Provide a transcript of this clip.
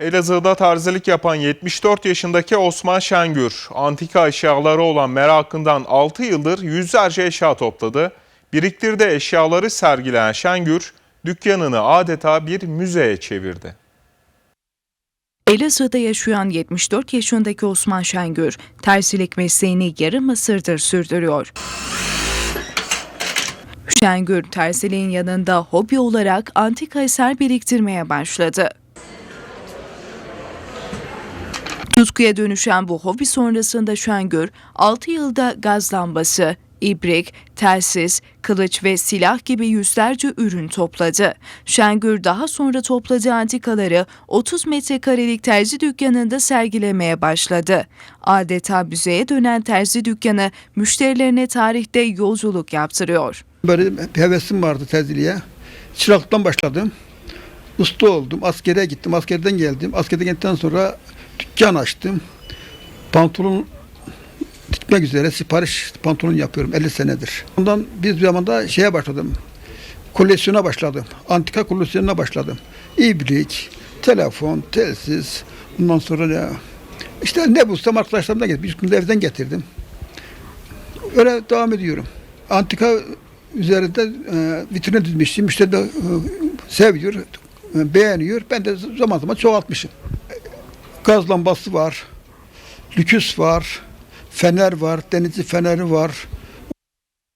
Elazığ'da terzilik yapan 74 yaşındaki Osman Şengür, antika eşyaları olan merakından 6 yıldır yüzlerce eşya topladı. Biriktirdiği eşyaları sergileyen Şengür, dükkanını adeta bir müzeye çevirdi. Elazığ'da yaşayan 74 yaşındaki Osman Şengür, terzilik mesleğini yarım asırdır sürdürüyor. Şengür, terziliğin yanında hobi olarak antika eser biriktirmeye başladı. Tutkuya dönüşen bu hobi sonrasında Şengür, 6 yılda gaz lambası, ibrik, telsiz, kılıç ve silah gibi yüzlerce ürün topladı. Şengür daha sonra topladığı antikaları 30 metrekarelik terzi dükkanında sergilemeye başladı. Adeta müzeye dönen terzi dükkanı müşterilerine tarihte yolculuk yaptırıyor. Böyle bir hevesim vardı terziliğe. Çıraktan başladım. Usta oldum. Askere gittim. Askerden geldim. Askerden geldikten sonra dükkan açtım. Pantolon dikmek üzere sipariş pantolon yapıyorum 50 senedir. Ondan bir zamanda şeye başladım. Koleksiyona başladım. Antika koleksiyonuna başladım. İbrik, telefon, telsiz. Ondan sonra ne? İşte ne bulsam arkadaşlarımdan getirdim. Bir gün de evden getirdim. Öyle devam ediyorum. Antika üzerinde e, vitrine dizmişim. Müşteri de e, seviyor, e, beğeniyor. Ben de zaman zaman çoğaltmışım. Gaz lambası var, lüküs var, fener var, denizci feneri var,